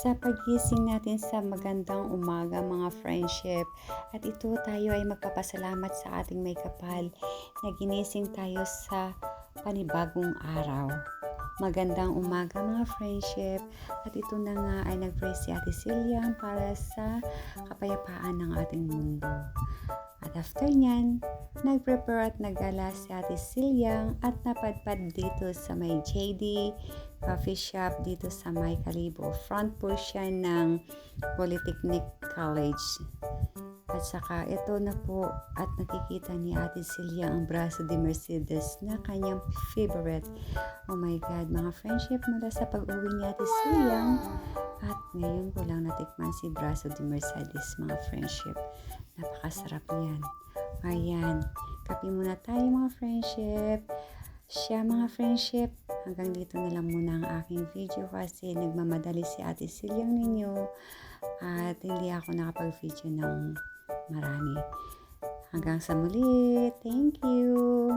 sa pagising natin sa magandang umaga mga friendship. At ito tayo ay magpapasalamat sa ating may kapal na ginising tayo sa panibagong araw. Magandang umaga mga friendship. At ito na nga ay nag-pray si Ate Celian para sa kapayapaan ng ating mundo. At after nyan, nag-prepare at nagala si Ate Celiang at napadpad dito sa may JD coffee shop dito sa may Kalibo. Front po siya ng Polytechnic College. At saka ito na po at nakikita ni Ate Celia ang braso de Mercedes na kanyang favorite. Oh my God, mga friendship mula sa pag-uwi ni Ate Celia. At ngayon ko lang natikman si braso de Mercedes, mga friendship. Napakasarap niyan. Ayan, kape muna tayo mga friendship. Siya mga friendship, hanggang dito na lang muna ang aking video kasi nagmamadali si Ate Silyang ninyo at hindi ako nakapag-video ng marami. Hanggang sa muli, thank you!